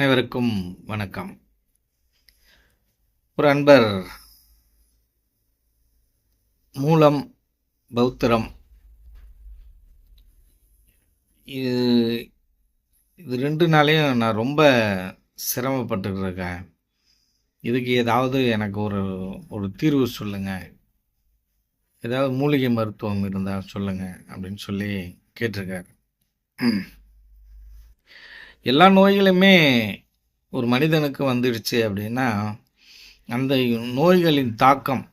அனைவருக்கும் வணக்கம். ஒரு அன்பர் மூலம் பௌத்திரம். இது இது ரெண்டு நாளையும் நான் ரொம்ப சிரமப்பட்டுருக்கேன் இருக்கேன் இதுக்கு ஏதாவது எனக்கு ஒரு ஒரு தீர்வு சொல்லுங்கள் ஏதாவது மூலிகை மருத்துவம் இருந்தால் சொல்லுங்கள் அப்படின்னு சொல்லி கேட்டிருக்காரு. எல்லா நோய்களுமே ஒரு மனிதனுக்கு வந்துடுச்சு அப்படின்னா அந்த நோய்களின் தாக்கம்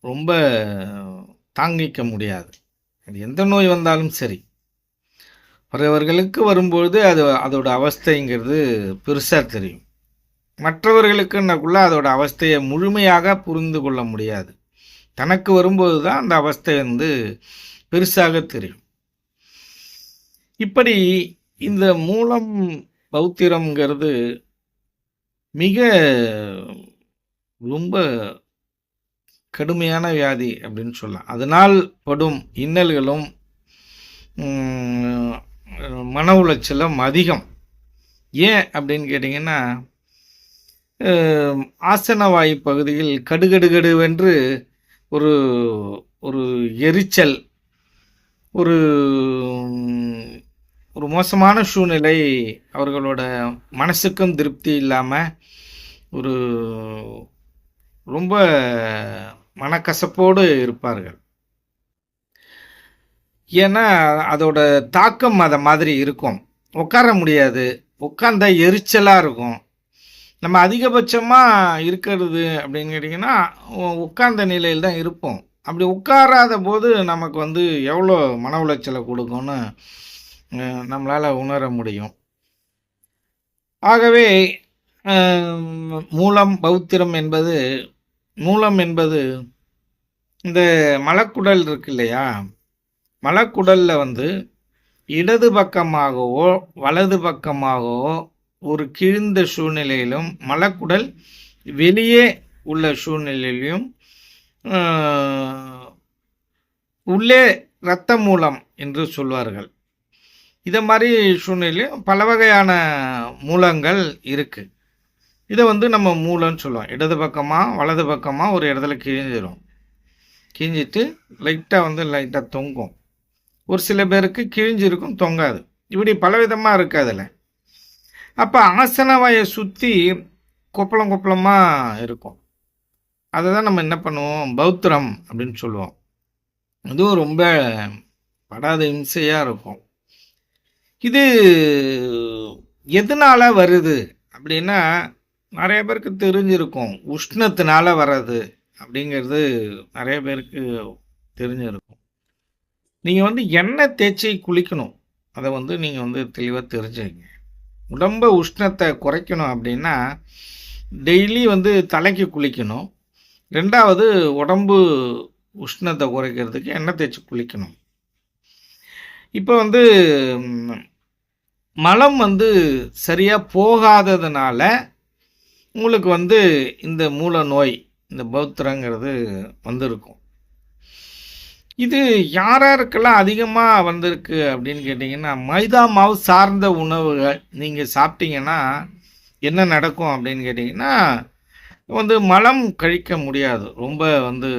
ரொம்ப தாங்கிக்க முடியாது. அது எந்த நோய் வந்தாலும் சரி. பிறவர்களுக்கு வரும்பொழுது அது அதோட அவஸ்தைங்கிறது பெருசாக தெரியும். மற்றவர்களுக்குன்னக்குள்ள அதோட அவஸ்தையை முழுமையாக புரிந்து கொள்ள முடியாது. தனக்கு வரும்போது தான் அந்த அவஸ்தை வந்து பெருசாக தெரியும். இப்படி இந்த மூலம் பௌத்திரம்ங்கிறது மிக ரொம்ப கடுமையான வியாதி அப்படின்னு சொல்லலாம். அதனால் படும் இன்னல்களும் மன உளைச்சலும் அதிகம். ஏன் அப்படின்னு கேட்டிங்கன்னா ஆசனவாயு பகுதியில் கடுகடுகடுவென்று ஒரு ஒரு எரிச்சல் ஒரு ஒரு மோசமான சூழ்நிலை அவர்களோட மனசுக்கும் திருப்தி இல்லாமல் ஒரு ரொம்ப மனக்கசப்போடு இருப்பார்கள். ஏன்னா அதோட தாக்கம் அதை மாதிரி இருக்கும். உட்கார முடியாது. உட்காந்தா எரிச்சலாக இருக்கும். நம்ம அதிகபட்சமாக இருக்கிறது அப்படின்னு கேட்டிங்கன்னா உட்கார்ந்த நிலையில் தான் இருப்போம். அப்படி உட்காராத போது நமக்கு வந்து எவ்வளோ மன உளைச்சலை கொடுக்கும்னு நம்மளால் உணர முடியும். ஆகவே மூலம் பௌத்திரம் என்பது மூலம் என்பது இந்த மலக்குடல் இருக்கு இல்லையா? மலக்குடலில் வந்து இடது பக்கமாகவோ வலது பக்கமாகவோ ஒரு கிழிந்த சூழ்நிலையிலும் மலக்குடல் வெளியே உள்ள சூழ்நிலையிலும் உள்ளே இரத்த மூலம் என்று சொல்வார்கள். இதை மாதிரி சூழ்நிலையும் பல வகையான மூலங்கள் இருக்குது இதை வந்து நம்ம மூலம்னு சொல்லுவோம். இடது பக்கமாக வலது பக்கமாக ஒரு இடத்துல கிழிஞ்சிரும். கிழிஞ்சிட்டு லைட்டாக வந்து லைட்டாக தொங்கும். ஒரு சில பேருக்கு கிழிஞ்சிருக்கும் தொங்காது. இப்படி பலவிதமாக இருக்குது அதில். அப்போ ஆசனவாயை சுற்றி கொப்பளம் கொப்பளமாக இருக்கும். அதை தான் நம்ம என்ன பண்ணுவோம்? பௌத்திரம் அப்படின்னு சொல்லுவோம். அதுவும் ரொம்ப படாத இம்சையாக இருக்கும். இது எதனால் வருது அப்படின்னா நிறைய பேருக்கு தெரிஞ்சிருக்கும். உஷ்ணத்தினால வர்றது அப்படிங்கிறது நிறைய பேருக்கு தெரிஞ்சிருக்கும். நீங்கள் வந்து எண்ணெய் தேய்ச்சி குளிக்கணும். அதை வந்து நீங்கள் வந்து தெளிவாக தெரிஞ்சுக்கங்க. உடம்ப உஷ்ணத்தை குறைக்கணும் அப்படின்னா டெய்லி வந்து தலைக்கு குளிக்கணும். ரெண்டாவது உடம்பு உஷ்ணத்தை குறைக்கிறதுக்கு எண்ணெய் தேய்ச்சி குளிக்கணும். இப்போ வந்து மலம் வந்து சரியாக போகாததுனால உங்களுக்கு வந்து இந்த மூல நோய் இந்த பௌத்திரங்கிறது வந்திருக்கும். இது யார் யாருக்கெல்லாம் அதிகமாக வந்திருக்கு அப்படின்னு கேட்டிங்கன்னா மைதா மாவு சார்ந்த உணவுகள் நீங்கள் சாப்பிட்டீங்கன்னா என்ன நடக்கும் அப்படின்னு கேட்டிங்கன்னா வந்து மலம் கழிக்க முடியாது. ரொம்ப வந்து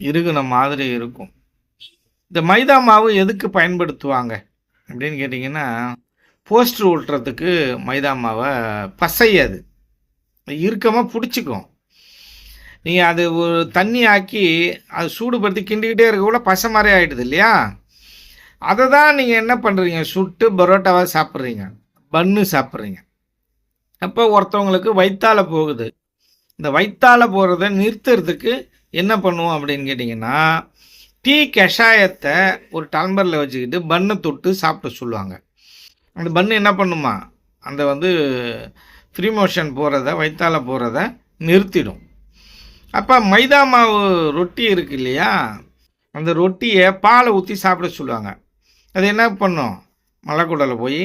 இறுகுன மாதிரி இருக்கும். இந்த மைதா மாவு எதுக்கு பயன்படுத்துவாங்க? அப்படின்னு கேட்டிங்கன்னா போஸ்டர் ஓட்டுறதுக்கு மைதா மாவை பசை அது இறுக்கமாக பிடிச்சிக்கும். நீங்கள் அது ஒரு தண்ணி ஆக்கி அது சூடுபடுத்தி கிண்டிக்கிட்டே இருக்கக்குள்ள பசை மாதிரி ஆகிடுது இல்லையா? அதை தான் நீங்கள் என்ன பண்ணுறீங்க சுட்டு பரோட்டாவாக சாப்பிட்றீங்க? பன்னு சாப்பிட்றீங்க. அப்போ ஒருத்தவங்களுக்கு வயிற்றால போகுது. இந்த வயிற்றால போகிறத நிறுத்துறதுக்கு என்ன பண்ணுவோம் அப்படின்னு கேட்டிங்கன்னா டீ கஷாயத்தை ஒரு டம்பரில் வச்சுக்கிட்டு பன்னை தொட்டு சாப்பிட சொல்லுவாங்க. அந்த பன்னு என்ன பண்ணுமா? அந்த வந்து ஃப்ரீ மோஷன் போகிறத வயிற்றால போகிறத நிறுத்திடும். அப்போ மைதா மாவு ரொட்டி இருக்கு இல்லையா? அந்த ரொட்டியை பாலை ஊற்றி சாப்பிட சொல்லுவாங்க. அது என்ன பண்ணும்? மலைக்குடலை போய்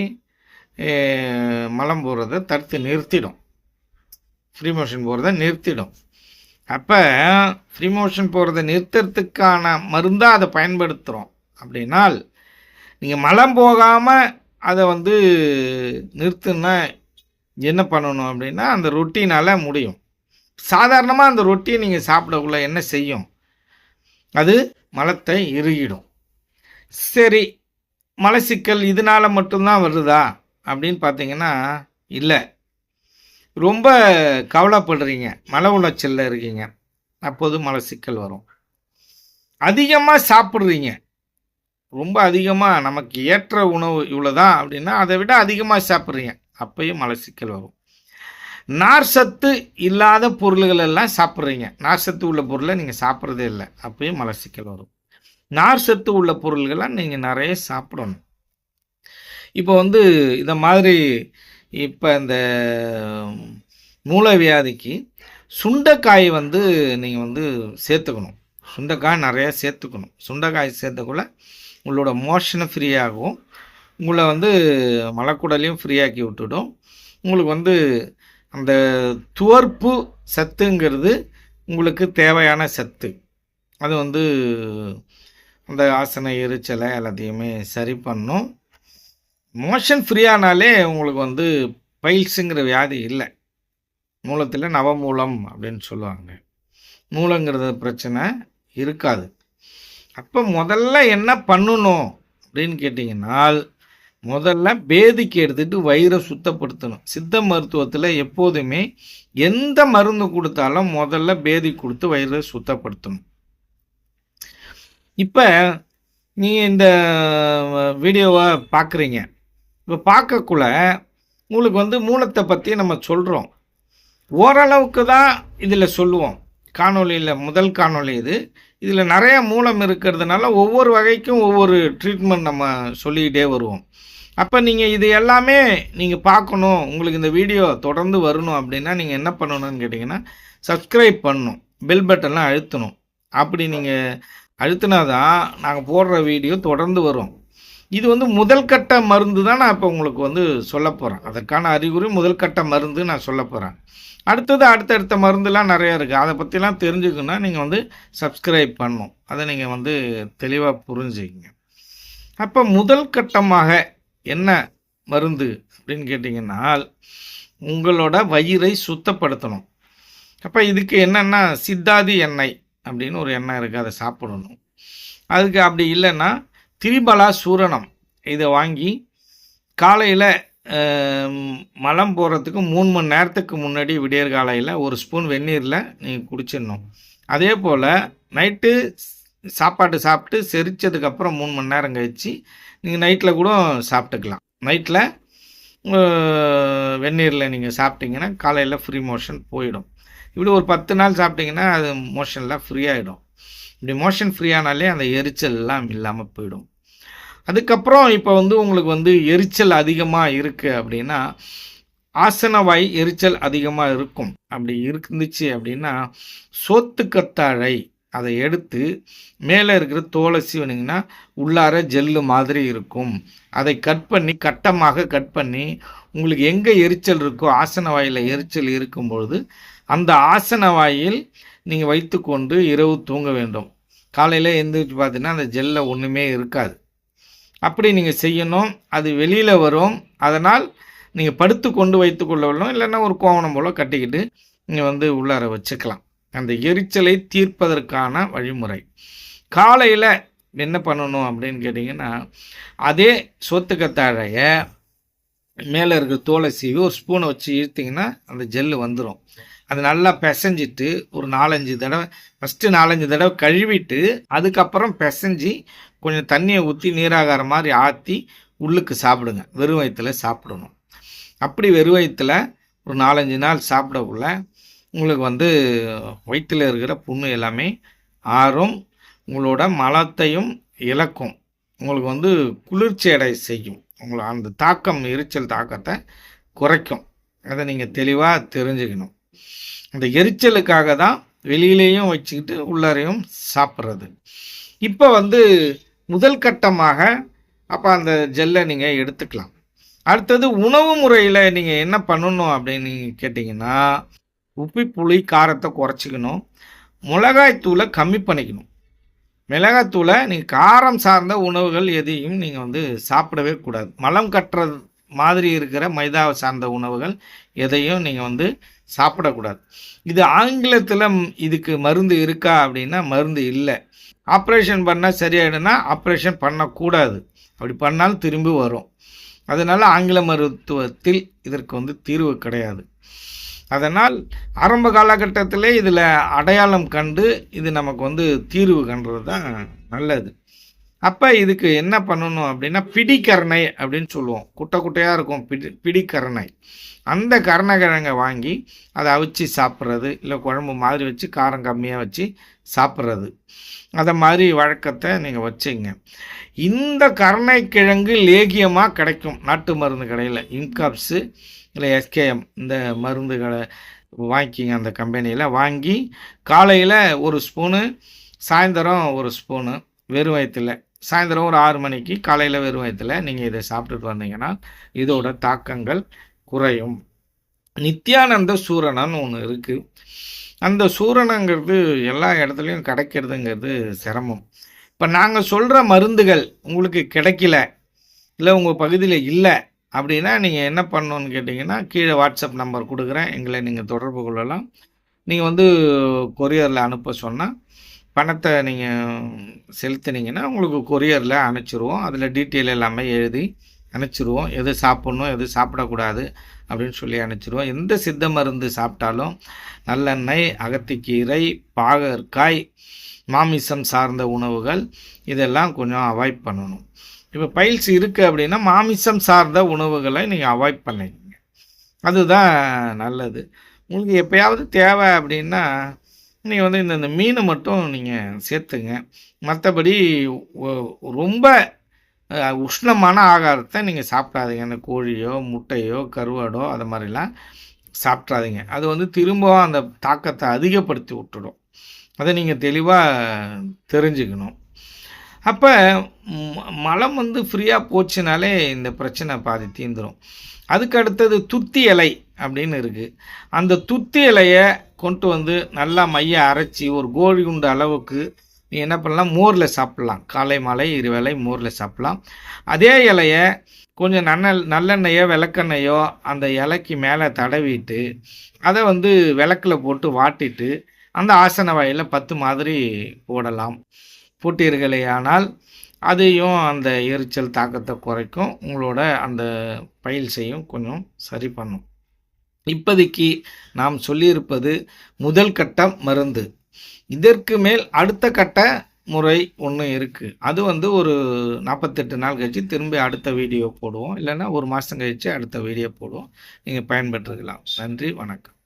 மலம் போகிறத தடுத்து நிறுத்திடும். ஃப்ரீ மோஷன் போகிறத நிறுத்திடும். அப்போ ஃப்ரீ மோஷன் போகிறத நிறுத்துறதுக்கான மருந்தாக அதை பயன்படுத்துகிறோம் அப்படின்னால் நீங்கள் மலம் போகாமல் அதை வந்து நிறுத்துனா என்ன பண்ணணும் அப்படின்னா அந்த ரொட்டினால் முடியும். சாதாரணமாக அந்த ரொட்டியை நீங்கள் சாப்பிடக்குள்ள என்ன செய்யும்? அது மலத்தை இறுகிடும். சரி மலச்சிக்கல் இதனால மட்டும்தான் வருதா? அப்படின்னு பார்த்தீங்கன்னா இல்லை. ரொம்ப கவலைப்படுறீங்க. மல உளைச்சலில் இருக்கீங்க. அப்போது மலச்சிக்கல் வரும். அதிகமாக சாப்பிட்றீங்க. ரொம்ப அதிகமாக நமக்கு ஏற்ற உணவு இவ்வளோ தான் அப்படின்னா அதை விட அதிகமாக சாப்பிட்றீங்க. அப்பயும் மலச்சிக்கல் வரும். நார் சத்து இல்லாத பொருள்கள் எல்லாம் சாப்பிட்றீங்க. நார் சத்து உள்ள பொருளை நீங்கள் சாப்பிட்றதே இல்லை. அப்பயும் மலச்சிக்கல் வரும். நார் சத்து உள்ள பொருள்கள்லாம் நீங்கள் நிறைய சாப்பிடணும். இப்போ வந்து இந்த மாதிரி இப்போ இந்த மூலவியாதிக்கு சுண்டைக்காய் வந்து நீங்கள் வந்து சேர்த்துக்கணும். சுண்டைக்காய் நிறையா சேர்த்துக்கணும். சுண்டைக்காய் சேர்த்தக்குள்ளே உங்களோட மோஷனை ஃப்ரீயாகும். உங்களை வந்து மலக்குடலையும் ஃப்ரீயாக்கி விட்டுடும். உங்களுக்கு வந்து அந்த துவர்ப்பு சத்துங்கிறது உங்களுக்கு தேவையான சத்து. அது வந்து அந்த ஆசன எரிச்சலை எல்லாத்தையுமே சரி பண்ணும். மோஷன் ஃப்ரீயானாலே உங்களுக்கு வந்து பைல்ஸுங்கிற வியாதி இல்லை. மூலத்தில் நவமூலம் அப்படின்னு சொல்லுவாங்க. மூலங்கிறது பிரச்சனை இருக்காது. அப்போ முதல்ல என்ன பண்ணணும் அப்படின்னு கேட்டிங்கன்னா முதல்ல பேதிக்கு எடுத்துட்டு வயிறை சுத்தப்படுத்தணும். சித்த மருத்துவத்தில் எப்போதுமே எந்த மருந்து கொடுத்தாலும் முதல்ல பேதி கொடுத்து வயிறை சுத்தப்படுத்தணும். இப்போ நீங்கள் இந்த வீடியோவை பார்க்குறீங்க. இப்போ பார்க்கக்குள்ள உங்களுக்கு வந்து மூலத்தை பற்றி நம்ம சொல்கிறோம் ஓரளவுக்கு தான் இதில் சொல்லுவோம். காணொலியில் முதல் காணொளி இது. இதில் நிறைய மூலம் இருக்கிறதுனால ஒவ்வொரு வகைக்கும் ஒவ்வொரு ட்ரீட்மெண்ட் நம்ம சொல்லிக்கிட்டே வருவோம். அப்போ நீங்கள் இது எல்லாமே நீங்கள் பார்க்கணும். உங்களுக்கு இந்த வீடியோ தொடர்ந்து வரணும் அப்படின்னா நீங்கள் என்ன பண்ணணும்னு கேட்டிங்கன்னா சப்ஸ்கிரைப் பண்ணணும். பெல் பட்டன்லாம் அழுத்தணும். அப்படி நீங்கள் அழுத்தினா தான் நாங்கள் போடுற வீடியோ தொடர்ந்து வரும். இது வந்து முதல் கட்ட மருந்து தான் நான் இப்போ உங்களுக்கு வந்து சொல்ல போகிறேன் அதற்கான அறிகுறி முதல் கட்ட மருந்து நான் சொல்ல போகிறேன் அடுத்தது அடுத்தடுத்த மருந்துலாம் நிறையா இருக்குது அதை பற்றிலாம் தெரிஞ்சுக்கணுன்னா நீங்கள் வந்து சப்ஸ்கிரைப் பண்ணும் அதை நீங்கள் வந்து தெளிவாக புரிஞ்சுக்கிங்க. அப்போ முதல் கட்டமாக என்ன மருந்து அப்படின்னு கேட்டிங்கன்னா உங்களோட வயிறை சுத்தப்படுத்தணும். அப்போ இதுக்கு என்னென்னா சித்தாதி எண்ணெய் அப்படின்னு ஒரு எண்ணெய் இருக்குது அதை சாப்பிடணும். அதுக்கு அப்படி இல்லைன்னா திரிபலா சூரணம். இதை வாங்கி காலையில் மலம் போகிறதுக்கு மூணு மணி நேரத்துக்கு முன்னாடி விடியற் காலையில் ஒரு ஸ்பூன் வெந்நீரில் நீங்கள் குடிச்சிடணும். அதே போல் நைட்டு சாப்பாடு சாப்பிட்டு செரிச்சதுக்கப்புறம் மூணு மணி நேரம் கழித்து நீங்கள் நைட்டில் கூட சாப்பிட்டுக்கலாம். நைட்டில் வெந்நீரில் நீங்கள் சாப்பிட்டீங்கன்னா காலையில் ஃப்ரீ மோஷன் போயிடும். இப்படி ஒரு பத்து நாள் சாப்பிட்டீங்கன்னா அது மோஷனில் ஃப்ரீ ஆகிடும் இப்படி மோஷன் ஃப்ரீயானாலே அந்த எரிச்சல்லாம் இல்லாமல் போயிடும். அதுக்கப்புறம் இப்போ வந்து உங்களுக்கு வந்து எரிச்சல் அதிகமாக இருக்குது அப்படின்னா ஆசனவாய் எரிச்சல் அதிகமாக இருக்கும். அப்படி இருந்துச்சு அப்படின்னா சோத்துக்கத்தாழை அதை எடுத்து மேலே இருக்கிற தோலை சீவனிங்கன்னா உள்ளார ஜெல்லு மாதிரி இருக்கும். அதை கட் பண்ணி கட்டமாக கட் பண்ணி உங்களுக்கு எங்கே எரிச்சல் இருக்கோ ஆசன வாயில் எரிச்சல் இருக்கும் பொழுது அந்த ஆசன வாயில் நீங்கள் வைத்துக்கொண்டு இரவு தூங்க வேண்டும். காலையில் எழுந்திரிச்சு பார்த்தீங்கன்னா அந்த ஜெல்லில் ஒன்றுமே இருக்காது. அப்படி நீங்கள் செய்யணும். அது வெளியில் வரும். அதனால் நீங்கள் படுத்து கொண்டு வைத்து கொள்ள வேணும் இல்லைன்னா ஒரு கோவணம் போல் கட்டிக்கிட்டு நீங்கள் வந்து உள்ளார வச்சுக்கலாம். அந்த எரிச்சலை தீர்ப்பதற்கான வழிமுறை. காலையில் என்ன பண்ணணும் அப்படின்னு கேட்டிங்கன்னா அதே சொத்துக்கத்தாழைய மேலே இருக்கிற தோலை சீவி ஒரு ஸ்பூனை வச்சு இழுத்திங்கன்னா அந்த ஜெல்லு வந்துடும் அது நல்லா பிசைஞ்சிட்டு ஒரு நாலஞ்சு தடவை ஃபஸ்ட்டு நாலஞ்சு தடவை கழுவிட்டு அதுக்கப்புறம் பிசைஞ்சி கொஞ்சம் தண்ணியை ஊற்றி நீராகார மாதிரி ஆற்றி உள்ளுக்கு சாப்பிடுங்க. வெறும் வயிற்றில் சாப்பிடணும். அப்படி வெறும் வயிற்றில் ஒரு நாலஞ்சு நாள் சாப்பிடக்குள்ள உங்களுக்கு வந்து வயிற்றில் இருக்கிற புண்ணு எல்லாமே ஆறும் உங்களோட மலத்தையும் இழக்கும். உங்களுக்கு வந்து குளிர்ச்சி அடை செய்யும். உங்களை அந்த தாக்கம் எரிச்சல் தாக்கத்தை குறைக்கும். அதை நீங்கள் தெளிவாக தெரிஞ்சுக்கணும். அந்த எரிச்சலுக்காக தான் வெளியிலேயும் வச்சுக்கிட்டு உள்ளாரையும் சாப்பிட்றது. இப்போ வந்து முதல் கட்டமாக அப்போ அந்த ஜெல்லை நீங்கள் எடுத்துக்கலாம். அடுத்தது உணவு முறையில் நீங்கள் என்ன பண்ணணும் அப்படின்னு கேட்டிங்கன்னா உப்பி புளி காரத்தை குறைச்சிக்கணும். மிளகாய்த்தூளை கம்மி பண்ணிக்கணும். மிளகாய்த்தூளை நீங்கள் காரம் சார்ந்த உணவுகள் எதையும் நீங்கள் வந்து சாப்பிடவே கூடாது. மலம் கட்டுறது மாதிரி இருக்கிற மைதாவை சார்ந்த உணவுகள் எதையும் நீங்கள் வந்து சாப்பிடக்கூடாது. இது ஆங்கிலத்தில் இதுக்கு மருந்து இருக்கா அப்படின்னா மருந்து இல்லை. ஆப்ரேஷன் பண்ணால் சரியாயிடுனா ஆப்ரேஷன் பண்ணக்கூடாது. அப்படி பண்ணாலும் திரும்பி வரும். அதனால் ஆங்கில மருத்துவத்தில் இதற்கு வந்து தீர்வு கிடையாது. அதனால் ஆரம்ப காலகட்டத்திலே இதில் அடையாளம் கண்டு இது நமக்கு வந்து தீர்வு கண்டுறது தான் நல்லது. அப்போ இதுக்கு என்ன பண்ணணும் அப்படின்னா பிடிக்கரணை அப்படின்னு சொல்லுவோம். குட்டை குட்டையாக இருக்கும். பிடி பிடிக்கரணை அந்த கருணக்கிழங்கை வாங்கி அதை அவிச்சு சாப்பிட்றது இல்லை குழம்பு மாதிரி வச்சு காரம் கம்மியாக வச்சு சாப்பிட்றது. அதை மாதிரி வழக்கத்தை நீங்கள் வச்சுங்க. இந்த கருணைக்கிழங்கு லேகியமாக கிடைக்கும். நாட்டு மருந்து கடையில். இன்காப்ஸு இல்லை எஸ்கேஎம் இந்த மருந்துகளை வாங்கிக்கிங்க அந்த கம்பெனியில். வாங்கி காலையில் ஒரு ஸ்பூனு சாயந்தரம் ஒரு ஸ்பூனு வெறும் வயிற்றுல சாயந்தரம் ஒரு ஆறு மணிக்கு காலையில் வெறும் வயத்தில் நீங்கள் இதை சாப்பிட்டுட்டு வந்தீங்கன்னா இதோட தாக்கங்கள் குறையும். நித்யானந்த சூரணன்னு ஒன்று இருக்குது அந்த சூரணங்கிறது எல்லா இடத்துலையும் கிடைக்கிறதுங்கிறது சிரமம். இப்போ நாங்கள் சொல்கிற மருந்துகள் உங்களுக்கு கிடைக்கல இல்லை உங்கள் பகுதியில் இல்லை அப்படின்னா நீங்கள் என்ன பண்ணணுன்னு கேட்டிங்கன்னா கீழே வாட்ஸ்அப் நம்பர் கொடுக்குறேன். எங்களை நீங்கள் தொடர்பு கொள்ளலாம். நீங்கள் வந்து கொரியரில் அனுப்ப சொன்னால் பணத்தை நீங்கள் செலுத்தினீங்கன்னா உங்களுக்கு கொரியரில் அனுப்பிச்சிருவோம். அதில் டீட்டெயில் எல்லாமே எழுதி அனுப்பிச்சிருவோம். எது சாப்பிட்ணும் எது சாப்பிடக்கூடாது அப்படின்னு சொல்லி அனுப்பிச்சிருவோம். எந்த சித்த மருந்து சாப்பிட்டாலும் நல்லெண்ணெய் அகத்திக்கீரை பாகற்காய் மாமிசம் சார்ந்த உணவுகள் இதெல்லாம் கொஞ்சம் அவாய்ட் பண்ணணும். இப்போ பைல்ஸ் இருக்குது அப்படின்னா மாமிசம் சார்ந்த உணவுகளை நீங்கள் அவாய்ட் பண்ணிக்கங்க அதுதான் நல்லது. உங்களுக்கு எப்பயாவது தேவை அப்படின்னா நீங்கள் வந்து இந்த இந்த மீனை மட்டும் நீங்கள் சேர்த்துங்க. மற்றபடி ரொம்ப உஷ்ணமான ஆகாரத்தை நீங்கள் சாப்பிடாதீங்க. அந்த கோழியோ முட்டையோ கருவாடோ அது மாதிரிலாம் சாப்பிட்றாதீங்க அது வந்து திரும்பவும் அந்த தாக்கத்தை அதிகப்படுத்தி விட்டுடும். அதை நீங்கள் தெளிவாக தெரிஞ்சுக்கணும். அப்போ மலம் வந்து ஃப்ரீயாக போச்சுனாலே இந்த பிரச்சனை பாதி தீந்துடும் அதுக்கு அடுத்தது துத்தி இலை. அப்படின்னு இருக்குது அந்த துத்தி இலையை கொண்டு வந்து நல்லா மைய அரைச்சி ஒரு கோழி குண்டு அளவுக்கு நீ என்ன பண்ணலாம்? மோரில் சாப்பிட்லாம். காலை மாலை இருவேளை மோரில் சாப்பிட்லாம். அதே இலையை கொஞ்சம் நல்ல நல்லெண்ணெயோ விளக்கெண்ணெயோ அந்த இலைக்கு மேலே தடவிட்டு அதை வந்து விளக்கில் போட்டு வாட்டிட்டு அந்த ஆசன வாயில் பத்து மாதிரி போடலாம். போட்டீர்களே ஆனால் அதையும் அந்த எரிச்சல் தாக்கத்தை குறைக்கும். உங்களோட அந்த பயில் செய்யும் கொஞ்சம் சரி பண்ணும். இப்போதைக்கு நாம் சொல்லியிருப்பது முதல் கட்டம் மருந்து. இதற்கு மேல் அடுத்த கட்ட முறை ஒன்று இருக்குது அது வந்து ஒரு நாற்பத்தெட்டு நாள் கழித்து திரும்பி அடுத்த வீடியோ போடுவோம். இல்லைன்னா ஒரு மாதம் கழித்து அடுத்த வீடியோ போடுவோம். நீங்கள் பயன்பெற்றுக்கலாம். நன்றி வணக்கம்.